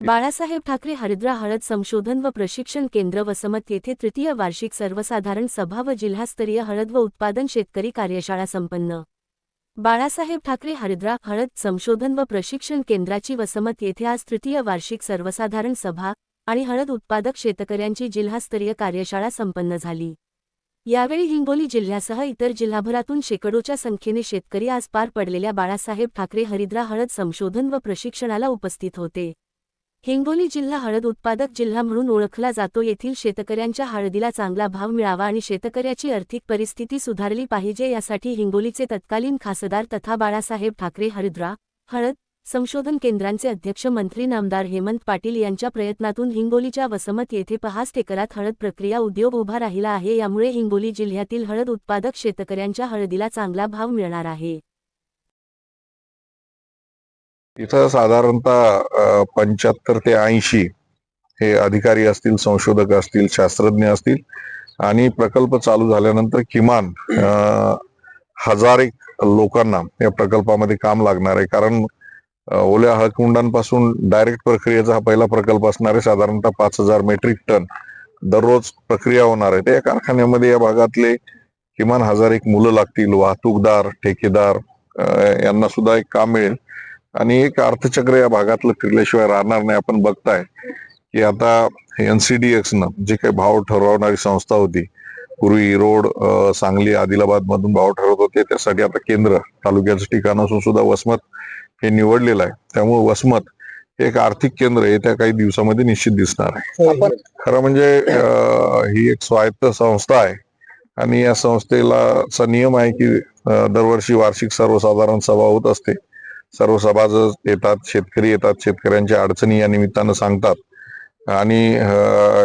बाळासाहेब ठाकरे हरिद्रा हळद संशोधन व प्रशिक्षण केंद्र वसमत येथे तृतीय वार्षिक सर्वसाधारण सभा व जिल्हास्तरीय हळद व उत्पादन शेतकरी कार्यशाळा संपन्न. बाळासाहेब ठाकरे हरिद्रा हळद संशोधन व प्रशिक्षण केंद्राची वसमत येथे आज तृतीय वार्षिक सर्वसाधारण सभा आणि हळद उत्पादक शेतकऱ्यांची जिल्हास्तरीय कार्यशाळा संपन्न झाली. यावेळी हिंगोली जिल्ह्यासह इतर जिल्हाभरातून शेकडोच्या संख्येने शेतकरी आज पार पडलेल्या बाळासाहेब ठाकरे हरिद्रा हळद संशोधन व प्रशिक्षणाला उपस्थित होते. हिंगोली जिल्हा हळद उत्पादक जिल्हा म्हणून ओळखला जातो. येथील शेतकऱ्यांच्या हळदीला चांगला भाव मिळावा आणि शेतकऱ्याची आर्थिक परिस्थिती सुधारली पाहिजे यासाठी हिंगोलीचे तत्कालीन खासदार तथा बाळासाहेब ठाकरे हरिद्रा हळद संशोधन केंद्रांचे अध्यक्ष मंत्री नामदार हेमंत पाटील यांच्या प्रयत्नातून हिंगोलीच्या वसमत येथे पहास टेकरात हळद प्रक्रिया उद्योग उभा राहिला आहे. यामुळे हिंगोली जिल्ह्यातील हळद उत्पादक शेतकऱ्यांच्या हळदीला चांगला भाव मिळणार आहे. इथं साधारणतः पंच्याहत्तर ते ऐंशी हे अधिकारी असतील संशोधक असतील शास्त्रज्ञ असतील आणि प्रकल्प चालू झाल्यानंतर किमान हजार एक लोकांना या प्रकल्पामध्ये काम लागणार आहे. कारण ओल्या हळकुंडांपासून डायरेक्ट प्रक्रियेचा हा पहिला प्रकल्प असणार आहे. साधारणतः पाच हजार मेट्रिक टन दररोज प्रक्रिया होणार आहे. त्या कारखान्यामध्ये या भागातले किमान हजार एक मुलं लागतील. वाहतूकदार ठेकेदार यांना सुद्धा एक काम मिळेल. आणि एक अर्थचक्र या भागातलं फिरल्याशिवाय राहणार नाही. आपण बघताय की आता एनसीडीएक्स न जे काही भाव ठरवणारी संस्था होती पूर्वी रोड सांगली आदिलाबाद मधून भाव ठरवत होते. त्यासाठी आता केंद्र तालुक्याचं ठिकाण असून सुद्धा वसमत हे निवडलेलं आहे. त्यामुळे वसमत हे एक आर्थिक केंद्र येत्या काही दिवसामध्ये निश्चित दिसणार आहे. आपण खरं म्हणजे अ, ही एक स्वायत्त संस्था आहे. आणि या संस्थेला चा नियम आहे की दरवर्षी वार्षिक सर्वसाधारण सभा होत असते. सर्व सभासद येतात शेतकरी येतात शेतकऱ्यांच्या अडचणी या निमित्तानं सांगतात. आणि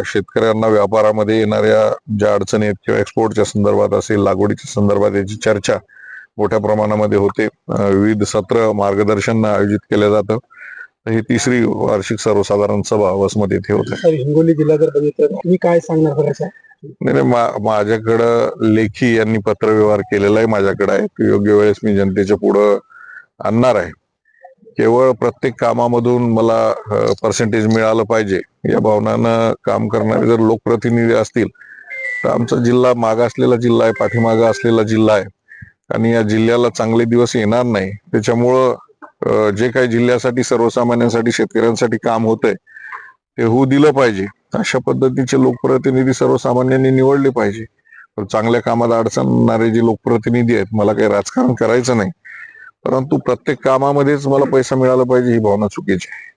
शेतकऱ्यांना व्यापारामध्ये येणाऱ्या ज्या अडचणी आहेत किंवा एक्सपोर्टच्या संदर्भात असेल लागवडीच्या संदर्भात याची चर्चा मोठ्या प्रमाणामध्ये होते. विविध सत्र मार्गदर्शन आयोजित केलं जातं. ही तिसरी वार्षिक सर्वसाधारण सभा वसमत येथे होते. हिंगोली जिल्हा जर बघितलं तुम्ही काय सांगणार? नाही माझ्याकडं लेखी यांनी पत्रव्यवहार केलेला आहे माझ्याकडे आहे तो योग्य वेळेस मी जनतेच्या पुढं आणणार आहे. केवळ प्रत्येक कामामधून मला पर्सेंटेज मिळालं पाहिजे. या भावनानं काम करणारे जर लोकप्रतिनिधी असतील तर आमचा जिल्हा मागासलेला जिल्हा आहे पाठीमागा असलेला जिल्हा आहे. आणि या जिल्ह्याला चांगले दिवस येणार नाही. त्याच्यामुळं जे काही जिल्ह्यासाठी सर्वसामान्यांसाठी शेतकऱ्यांसाठी काम होतंय ते होऊ दिलं पाहिजे. अशा पद्धतीचे लोकप्रतिनिधी सर्वसामान्यांनी निवडले पाहिजे. चांगल्या कामात अडचणणारे जे लोकप्रतिनिधी आहेत मला काही राजकारण करायचं नाही. परंतु प्रत्येक कामामध्येच मला पैसा मिळाला पाहिजे ही भावना चुकीची आहे.